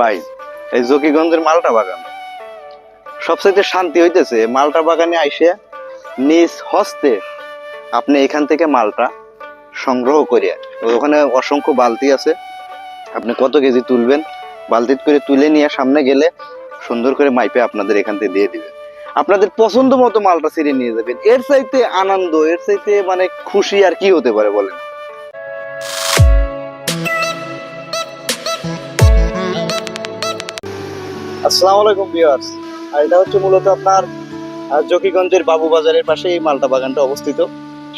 ভাই, এই জকিগঞ্জের মালটা বাগান। সবচাইতে শান্তি হইতেছে, মালটা বাগানে আইসে নিজ হস্তে আপনি এখান থেকে মালটা সংগ্রহ করিয়া, ওখানে অসংখ্য বালতি আছে, আপনি কত কেজি তুলবেন বালতিত করে তুলে নিয়ে সামনে গেলে সুন্দর করে মাইপে আপনাদের এখান থেকে দিয়ে দিবে আপনাদের পছন্দ মতো মালটা ছিঁড়ে নিয়ে যাবেন। এর চাইতে আনন্দ, এর চাইতে মানে খুশি আর কি হতে পারে বলেন? আসসালামু আলাইকুম, ভিউয়ার্স। আর এটা হচ্ছে মূলত আপনার জকিগঞ্জের বাবু বাজারের পাশে এই মালটা বাগানটা অবস্থিত।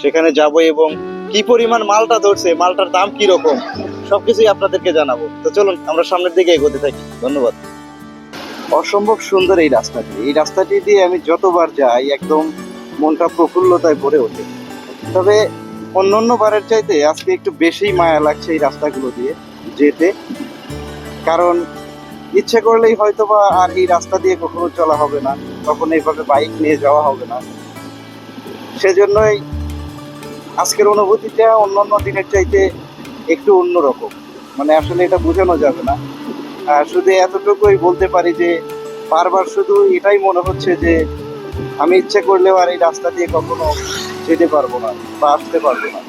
সেখানে যাব এবং কি পরিমাণ মালটা ধরছে, মালটার দাম কি রকম, সবকিছুই আপনাদেরকে জানাব। তো চলুন, আমরা সামনের দিকে এগোতে থাকি। ধন্যবাদ। অসম্ভব সুন্দর এই রাস্তাটি। এই রাস্তাটি দিয়ে আমি যতবার যাই, একদম মনটা প্রফুল্লতায় ভরে ওঠে। তবে অন্যান্য বারের চাইতে আজকে একটু বেশি মায়া লাগছে এই রাস্তাগুলো দিয়ে যেতে। কারণ ইচ্ছে করলেই হয়তো বা আর এই রাস্তা দিয়ে কখনো চলা হবে না, তখন এইভাবে বাইক নিয়ে যাওয়া হবে না। সেজন্যই আজকের অনুভূতিটা অন্যান্য দিনের চাইতে একটু অন্যরকম। মানে আসলে এটা বোঝানো যাবে না। শুধু এতটুকুই বলতে পারি যে, বারবার শুধু এটাই মনে হচ্ছে যে, আমি ইচ্ছে করলেও আর এই রাস্তা দিয়ে কখনো যেতে পারব না বা আসতে পারব না।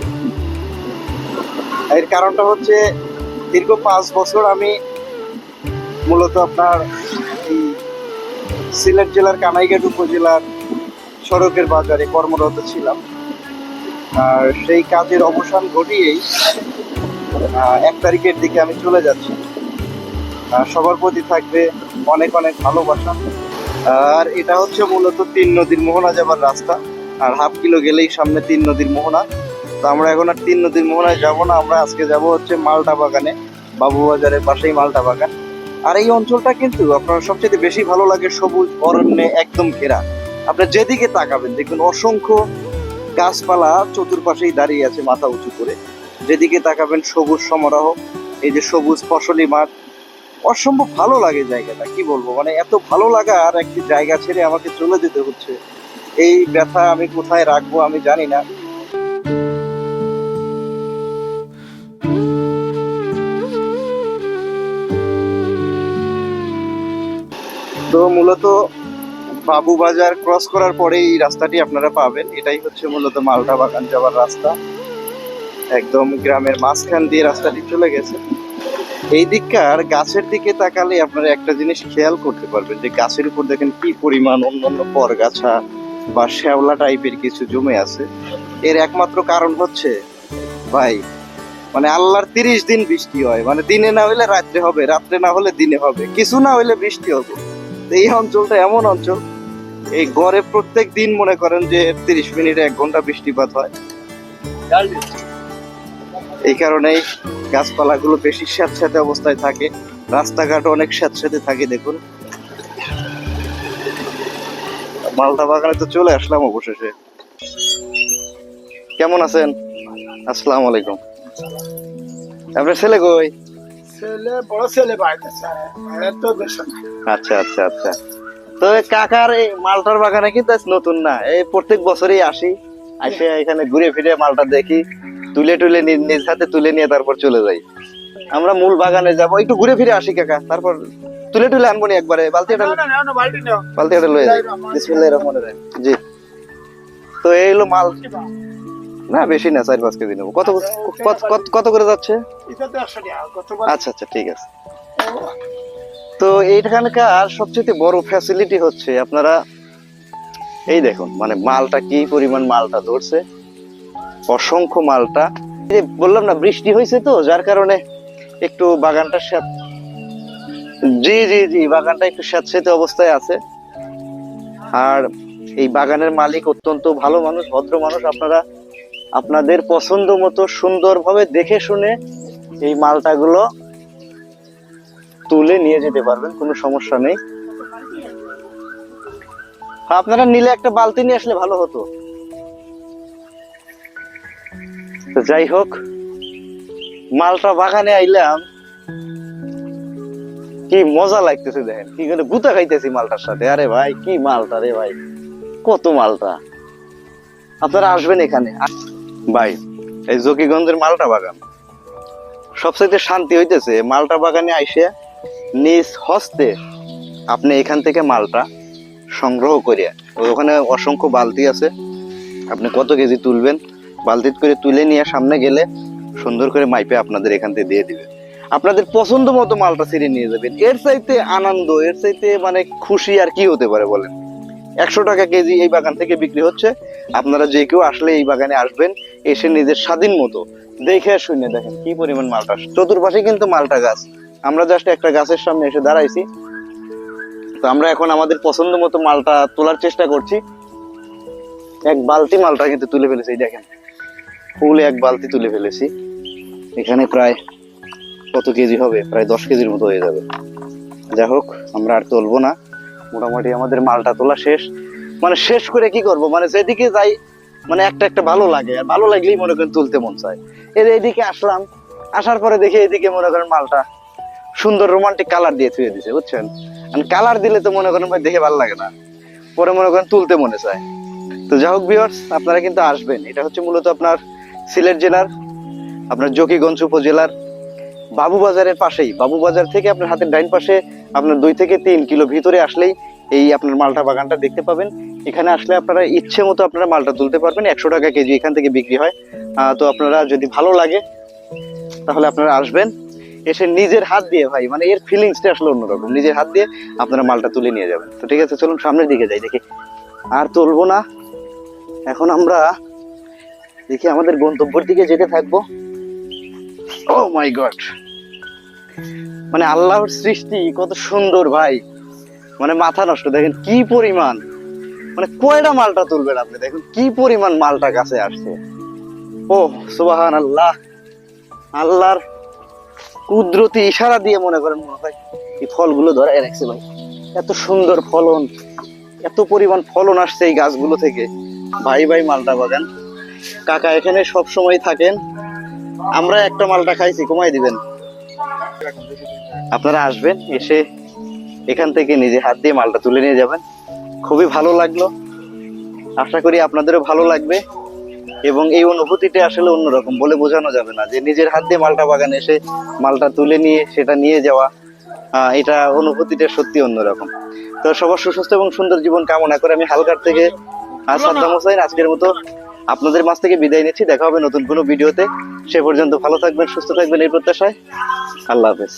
এর কারণটা হচ্ছে, দীর্ঘ পাঁচ বছর আমি মূলত আপনার সিলেট জেলার কানাইঘাট উপজেলার সড়কের বাজারে কর্মরত ছিলাম। আর সেই কাজের অবসান ঘটিয়েই এক তারিখের দিকে আমি চলে যাচ্ছি। সবার প্রতি থাকবে অনেক অনেক ভালোবাসা। আর এটা হচ্ছে মূলত তিন নদীর মোহনা যাবার রাস্তা। আর হাফ কিলো গেলেই সামনে তিন নদীর মোহনা। তো আমরা এখন আর তিন নদীর মোহনায় যাব না, আমরা আজকে যাব হচ্ছে মালটা বাগানে বাবু বাজারের পাশেই মালটা বাগান। আর এই অঞ্চলটা কিন্তু আপনার সবচেয়ে বেশি ভালো লাগে সবুজ অরণ্যে একদম ঘেরা। আপনার যেদিকে তাকাবেন, দেখবেন অসংখ্য গাছপালা চতুর্পাশেই দাঁড়িয়ে আছে মাথা উঁচু করে। যেদিকে তাকাবেন, সবুজ সমারোহ, এই যে সবুজ ফসলি মাঠ। অসম্ভব ভালো লাগে জায়গাটা, কি বলব? মানে এত ভালো লাগা আর একটি জায়গা ছেড়ে আমাকে চলে যেতে হচ্ছে। এই ব্যথা আমি কোথায় রাখব আমি জানি না। তো মূলত বাবু বাজার ক্রস করার পরে এই রাস্তাটি আপনারা পাবেন। এটাই হচ্ছে মূলত মালটা বাগান যাওয়ার রাস্তা। একদম গ্রামের মাঝখান দিয়ে রাস্তাটি চলে গেছে। এই দিককার গাছের দিকে তাকালে আপনারা একটা জিনিস খেয়াল করতে পারবেন যে গাছের উপর দেখেন কি পরিমাণ অন্যান্য পরগাছা বা শ্যাওলা টাইপের কিছু জমে আছে। এর একমাত্র কারণ হচ্ছে, ভাই মানে আল্লাহর তিরিশ দিন বৃষ্টি হয়। মানে দিনে না হলে রাত্রে হবে, রাত্রে না হলে দিনে হবে। কিছু না হলে বৃষ্টি হবে। এই অঞ্চলটা এমন অঞ্চল, এই গড়ে প্রত্যেক দিন মনে করেন যে তিরিশ মিনিটে এক ঘণ্টা বৃষ্টিপাত হয়। এই কারণেই গাছপালাগুলো বেশি স্যাঁতস্যাঁতে অবস্থায় থাকে রাস্তাঘাট অনেক স্যাঁতস্যাঁতে থাকে, দেখুন। মালটা বাগানে তো চলে আসলাম অবশেষে। কেমন আছেন? আসসালামু আলাইকুম। আপনার ছেলে কই? ছেলে বড় ছেলে এত বেশ আচ্ছা আচ্ছা আচ্ছা। তো কাকার এই মালটার বাগানে কিন্তু নতুন না। এই প্রত্যেক বছরই আসি আসে এখানে ঘুরে ফিরে মালটা দেখি তুলে নি- নিজ হাতে তুলে নিয়ে তারপর চলে যাই। আমরা মূল বাগানে যাব একটু ঘুরে ফিরে আসি কাকা তারপর তুলে টুলে আনব নি একবারে। বালতিটা বালতি। বালতিটা লয়ে যাই। বিসমিল্লাহির রহমানির রহিম। জি। তো এই হলো মাল না বেশি না চার পাঁচ কেজি নেব। কত কত কত- করে যাচ্ছে? আচ্ছা আচ্ছা ঠিক আছে। তো এইখানকার সবচেয়ে বড় ফ্যাসিলিটি হচ্ছে আপনারা এই দেখুন মানে মালটা কি পরিমাণ মালটা ধরছে? অসংখ্য মালটা। এই যে বললাম না বৃষ্টি হয়েছে তো যার কারণে একটু বাগানটা স্যাঁত জি জি জি বাগানটা একটু স্যাঁতস্যাঁতে অবস্থায় আছে। আর এই বাগানের মালিক অত্যন্ত ভালো মানুষ ভদ্র মানুষ আপনারা আপনাদের পছন্দ মতো সুন্দরভাবে দেখে শুনে এই মালটাগুলো তুলে নিয়ে যেতে পারবেন, কোনো সমস্যা নেই। আপনারা নিলে একটা বালতি নিয়ে আসলে ভালো হতো। যাই হোক, মালটা বাগানে আইলাম। কি মজা লাগতেছে দেখেন, কি করে গুতা খাইতেছি মালটার সাথে। আরে ভাই, কি মালটা রে ভাই, কত মালটা। আপনারা আসবেন এখানে। ভাই, এই জকিগঞ্জের মালটা বাগান। সবচাইতে শান্তি হইতেছে, মালটা বাগানে আইসে নিজ হস্তে আপনি এখান থেকে মালটা সংগ্রহ করে ওখানে অসংখ্য বালতি আছে, আপনি কত কেজি তুলবেন, বালতি করে তুলে নিয়ে সামনে গেলে সুন্দর করে মাইপে আপনাদের এখান থেকে দিয়ে দিবে। আপনাদের পছন্দ মতো মালটা ছিঁড়ে নিয়ে যাবেন। এর চাইতে আনন্দ, এর চাইতে মানে খুশি আর কি হতে পারে বলেন? একশো টাকা কেজি এই বাগান থেকে বিক্রি হচ্ছে, আপনারা যে কেউ আসলে এই বাগানে আসবেন এসে নিজের স্বাধীন মতো দেখে শুনে দেখেন কি পরিমাণ মালটা। চতুর্পাশে কিন্তু মালটা গাছ। আমরা জাস্ট একটা গাছের সামনে এসে দাঁড়াইছি। তো আমরা এখন আমাদের পছন্দ মতো মালটা তোলার চেষ্টা করছি। এক বালতি মালটা কিন্তু তুলে ফেলেছি দেখেন। ফুল এক বালতি তুলে ফেলেছি। এখানে প্রায় কত কেজি হবে? প্রায় দশ কেজির মতো হয়ে যাবে। যাই হোক, আমরা আর তুলবো না। মোটামুটি আমাদের মালটা তোলা শেষ। মানে শেষ করে কি করব? মানে যেদিকে যাই মানে একটা একটা ভালো লাগে, আর ভালো লাগলেই মনে করেন তুলতে মন চায়। এর এইদিকে আসলাম, আসার পরে দেখি এইদিকে মনে করেন মালটা সুন্দর রোমান্টিক কালার দিয়ে থুয়ে দিছে, বুঝছেন? কালার দিলে তো মনে করেন ভাই দেখে ভালো লাগে না। পরে মনে করেন তুলতে মনে চায়। তো যাই হোক ভিউয়ার্স আপনারা কিন্তু আসবেন। এটা হচ্ছে মূলত আপনার সিলেট জেলার, আপনার জকিগঞ্জ উপজেলার বাবুবাজারের পাশেই। বাবুবাজার থেকে আপনার হাতের ডাইন পাশে আপনার দুই থেকে তিন কিলো ভিতরে আসলেই এই আপনার মালটা বাগানটা দেখতে পাবেন। এখানে আসলে আপনারা ইচ্ছে মতো আপনারা মালটা তুলতে পারবেন। একশো টাকা কেজি এখান থেকে বিক্রি হয়। তো আপনারা যদি ভালো লাগে, তাহলে আপনারা আসবেন। এসে নিজের হাত দিয়ে ভাই মানে এর ফিলিংসটা আসলে অন্যরকম। নিজের হাত দিয়ে আপনারা মালটা তুলে নিয়ে যাবেন। তো ঠিক আছে, চলুন সামনের দিকে যাই, দেখি। আর তুলবো না। এখন আমরা দেখি আমাদের গন্তব্যের দিকে যেতে থাকব। ও মাই গড মানে আল্লাহর সৃষ্টি, কত সুন্দর ভাই। মানে মাথা নষ্ট, দেখেন কি পরিমাণ মানে কয়টা মালটা তুলবেন আপনি? দেখুন কি পরিমাণ মালটা কাছে আসছে। ও সুবাহান আল্লাহ আল্লাহর কুদরতি ইশারা দিয়ে মনে করেন, মনে হয় এই ফলগুলো ধরে রাখছে ভাই। এত সুন্দর ফলন, এত পরিমাণ ফলন আসছে এই গাছগুলো থেকে। ভাই ভাই, মালটা বাগান। কাকা এখানে সব সময় থাকেন। আমরা একটা মালটা খাইছি, কমাই দিবেন। আপনারা আসবেন, এসে এখান থেকে নিজে হাত দিয়ে মালটা তুলে নিয়ে যাবেন। খুবই ভালো লাগল। আশা করি আপনাদেরও ভালো লাগবে। এবং এই অনুভূতিটা আসলে অন্যরকম বলে বোঝানো যাবে না যে নিজের হাত দিয়ে মালটা বাগানে এসে মালটা তুলে নিয়ে সেটা নিয়ে যাওয়া এটা অনুভূতিটা সত্যি অন্যরকম। তো সবার সুস্বাস্থ্য এবং সুন্দর জীবন কামনা করে আমি হালকার থেকে আর সাদ্দাম হোসেন আজকের মতো আপনাদের মাছ থেকে বিদায় নিচ্ছি। দেখা হবে নতুন কোনো ভিডিওতে। সে পর্যন্ত ভালো থাকবেন সুস্থ থাকবেন এই প্রত্যাশায়। আল্লাহ হাফেজ।